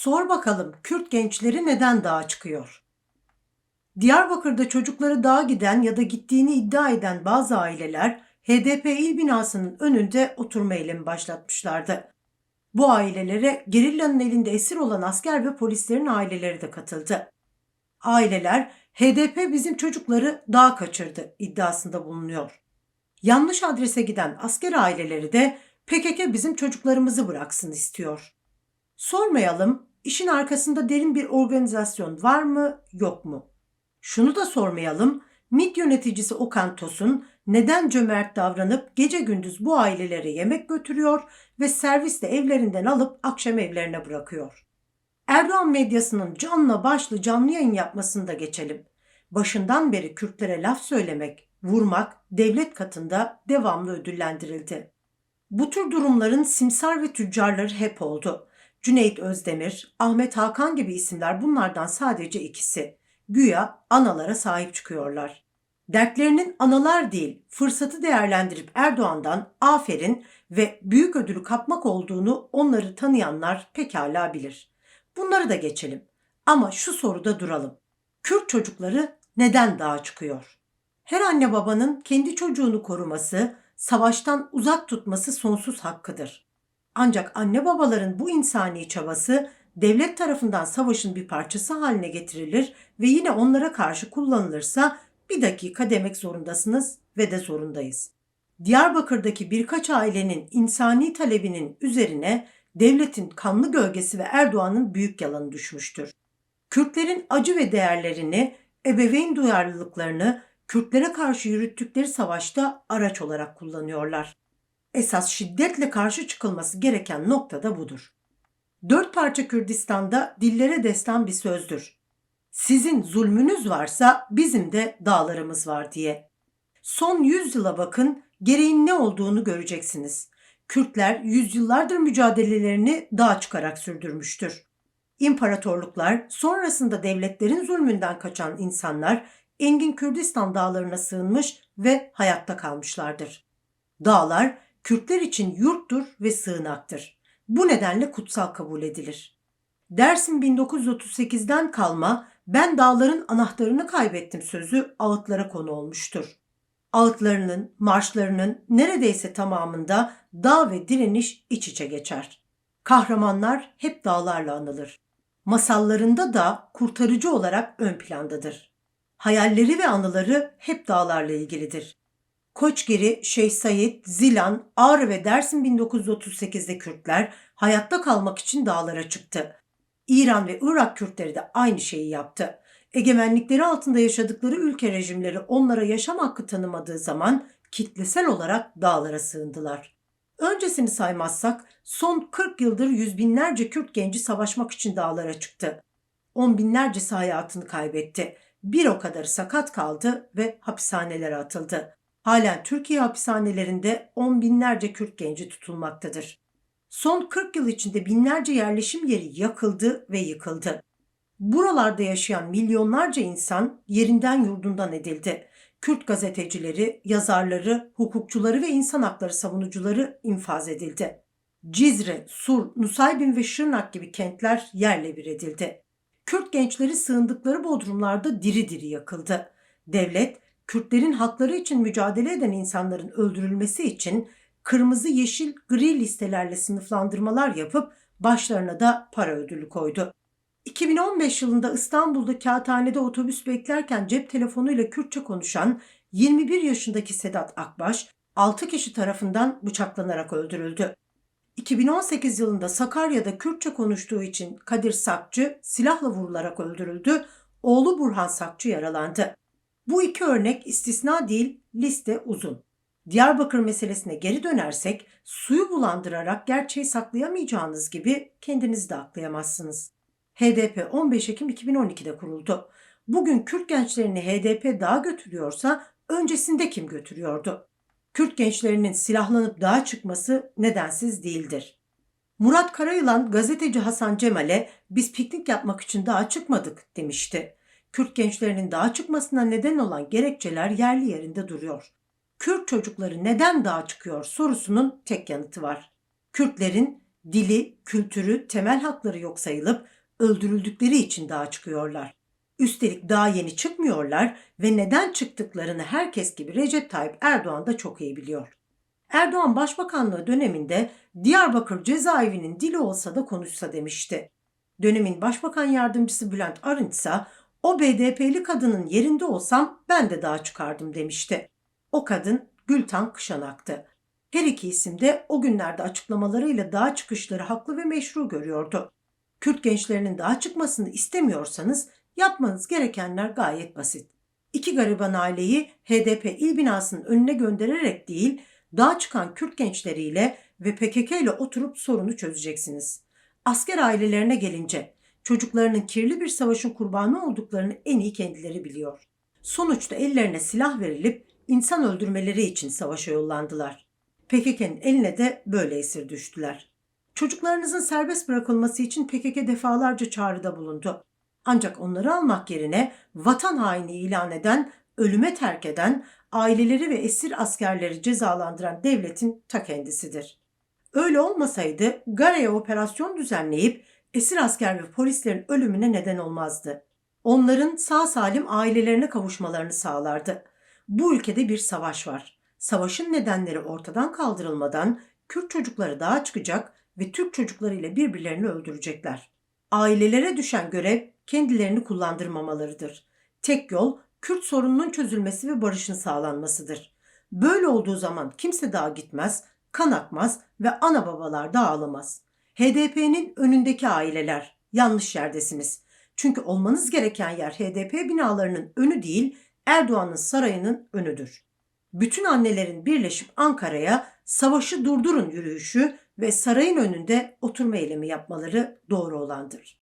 Sor bakalım Kürt gençleri neden dağa çıkıyor? Diyarbakır'da çocukları dağa giden ya da gittiğini iddia eden bazı aileler HDP il binasının önünde oturma eylemi başlatmışlardı. Bu ailelere gerillanın elinde esir olan asker ve polislerin aileleri de katıldı. Aileler HDP bizim çocukları dağa kaçırdı iddiasında bulunuyor. Yanlış adrese giden asker aileleri de PKK bizim çocuklarımızı bıraksın istiyor. Sormayalım, işin arkasında derin bir organizasyon var mı, yok mu? Şunu da sormayalım, MİT yöneticisi Okan Tosun neden cömert davranıp gece gündüz bu ailelere yemek götürüyor ve servisle evlerinden alıp akşam evlerine bırakıyor? Erdoğan medyasının canla başlı canlı yayın yapmasını da geçelim. Başından beri Kürtlere laf söylemek, vurmak devlet katında devamlı ödüllendirildi. Bu tür durumların simsar ve tüccarları hep oldu. Cüneyt Özdemir, Ahmet Hakan gibi isimler bunlardan sadece ikisi. Güya analara sahip çıkıyorlar. Dertlerinin analar değil, fırsatı değerlendirip Erdoğan'dan aferin ve büyük ödülü kapmak olduğunu onları tanıyanlar pekala bilir. Bunları da geçelim. Ama şu soruda duralım. Kürt çocukları neden dağa çıkıyor? Her anne babanın kendi çocuğunu koruması, savaştan uzak tutması sonsuz hakkıdır. Ancak anne babaların bu insani çabası devlet tarafından savaşın bir parçası haline getirilir ve yine onlara karşı kullanılırsa bir dakika demek zorundasınız ve de zorundayız. Diyarbakır'daki birkaç ailenin insani talebinin üzerine devletin kanlı gölgesi ve Erdoğan'ın büyük yalanı düşmüştür. Kürtlerin acı ve değerlerini, ebeveyn duyarlılıklarını Kürtlere karşı yürüttükleri savaşta araç olarak kullanıyorlar. Esas şiddetle karşı çıkılması gereken nokta da budur. Dört parça Kürdistan'da dillere destan bir sözdür. Sizin zulmünüz varsa bizim de dağlarımız var diye. Son yüzyıla bakın gereğin ne olduğunu göreceksiniz. Kürtler yüzyıllardır mücadelelerini dağa çıkarak sürdürmüştür. İmparatorluklar, sonrasında devletlerin zulmünden kaçan insanlar Engin Kürdistan dağlarına sığınmış ve hayatta kalmışlardır. Dağlar Kürtler için yurttur ve sığınaktır. Bu nedenle kutsal kabul edilir. Dersim 1938'den kalma ben dağların anahtarını kaybettim sözü ağıtlara konu olmuştur. Ağıtlarının, marşlarının neredeyse tamamında dağ ve direniş iç içe geçer. Kahramanlar hep dağlarla anılır. Masallarında da kurtarıcı olarak ön plandadır. Hayalleri ve anıları hep dağlarla ilgilidir. Koçgiri, Şeyh Said, Zilan, Ağrı ve Dersim 1938'de Kürtler hayatta kalmak için dağlara çıktı. İran ve Irak Kürtleri de aynı şeyi yaptı. Egemenlikleri altında yaşadıkları ülke rejimleri onlara yaşam hakkı tanımadığı zaman kitlesel olarak dağlara sığındılar. Öncesini saymazsak son 40 yıldır yüz binlerce Kürt genci savaşmak için dağlara çıktı. On binlercesi hayatını kaybetti. Bir o kadarı sakat kaldı ve hapishanelere atıldı. Halen Türkiye hapishanelerinde on binlerce Kürt genci tutulmaktadır. Son 40 yıl içinde binlerce yerleşim yeri yakıldı ve yıkıldı. Buralarda yaşayan milyonlarca insan yerinden yurdundan edildi. Kürt gazetecileri, yazarları, hukukçuları ve insan hakları savunucuları infaz edildi. Cizre, Sur, Nusaybin ve Şırnak gibi kentler yerle bir edildi. Kürt gençleri sığındıkları bodrumlarda diri diri yakıldı. Devlet, Kürtlerin hakları için mücadele eden insanların öldürülmesi için kırmızı, yeşil, gri listelerle sınıflandırmalar yapıp başlarına da para ödülü koydu. 2015 yılında İstanbul'da kağıthanede otobüs beklerken cep telefonuyla Kürtçe konuşan 21 yaşındaki Sedat Akbaş 6 kişi tarafından bıçaklanarak öldürüldü. 2018 yılında Sakarya'da Kürtçe konuştuğu için Kadir Sakçı silahla vurularak öldürüldü. Oğlu Burhan Sakçı yaralandı. Bu iki örnek istisna değil, liste uzun. Diyarbakır meselesine geri dönersek suyu bulandırarak gerçeği saklayamayacağınız gibi kendiniz de aklayamazsınız. HDP 15 Ekim 2012'de kuruldu. Bugün Kürt gençlerini HDP dağa götürüyorsa öncesinde kim götürüyordu? Kürt gençlerinin silahlanıp dağa çıkması nedensiz değildir. Murat Karayılan gazeteci Hasan Cemal'e biz piknik yapmak için dağa çıkmadık demişti. Kürt gençlerinin dağa çıkmasına neden olan gerekçeler yerli yerinde duruyor. Kürt çocukları neden dağa çıkıyor sorusunun tek yanıtı var. Kürtlerin Dili, kültürü, temel hakları yok sayılıp öldürüldükleri için dağa çıkıyorlar. Üstelik daha yeni çıkmıyorlar ve neden çıktıklarını herkes gibi Recep Tayyip Erdoğan da çok iyi biliyor. Erdoğan Başbakanlığı döneminde Diyarbakır cezaevinin dili olsa da konuşsa demişti. Dönemin Başbakan Yardımcısı Bülent Arınç ise o BDP'li kadının yerinde olsam ben de dağa çıkardım demişti. O kadın Gültan Kışanak'tı. Her iki isim de o günlerde açıklamalarıyla dağa çıkışları haklı ve meşru görüyordu. Kürt gençlerinin dağa çıkmasını istemiyorsanız yapmanız gerekenler gayet basit. İki gariban aileyi HDP il binasının önüne göndererek değil, dağa çıkan Kürt gençleriyle ve PKK ile oturup sorunu çözeceksiniz. Asker ailelerine gelince çocuklarının kirli bir savaşın kurbanı olduklarını en iyi kendileri biliyor. Sonuçta ellerine silah verilip insan öldürmeleri için savaşa yollandılar. PKK'nın eline de böyle esir düştüler. Çocuklarınızın serbest bırakılması için PKK defalarca çağrıda bulundu. Ancak onları almak yerine vatan haini ilan eden, ölüme terk eden, aileleri ve esir askerleri cezalandıran devletin ta kendisidir. Öyle olmasaydı Gare'ye operasyon düzenleyip esir asker ve polislerin ölümüne neden olmazdı. Onların sağ salim ailelerine kavuşmalarını sağlardı. Bu ülkede bir savaş var. Savaşın nedenleri ortadan kaldırılmadan Kürt çocukları dağa çıkacak ve Türk çocuklarıyla birbirlerini öldürecekler. Ailelere düşen görev kendilerini kullandırmamalarıdır. Tek yol Kürt sorununun çözülmesi ve barışın sağlanmasıdır. Böyle olduğu zaman kimse dağa gitmez, kan akmaz ve ana babalar da ağlamaz. HDP'nin önündeki aileler yanlış yerdesiniz. Çünkü olmanız gereken yer HDP binalarının önü değil, Erdoğan'ın sarayının önüdür. Bütün annelerin birleşip Ankara'ya savaşı durdurun yürüyüşü ve sarayın önünde oturma eylemi yapmaları doğru olandır.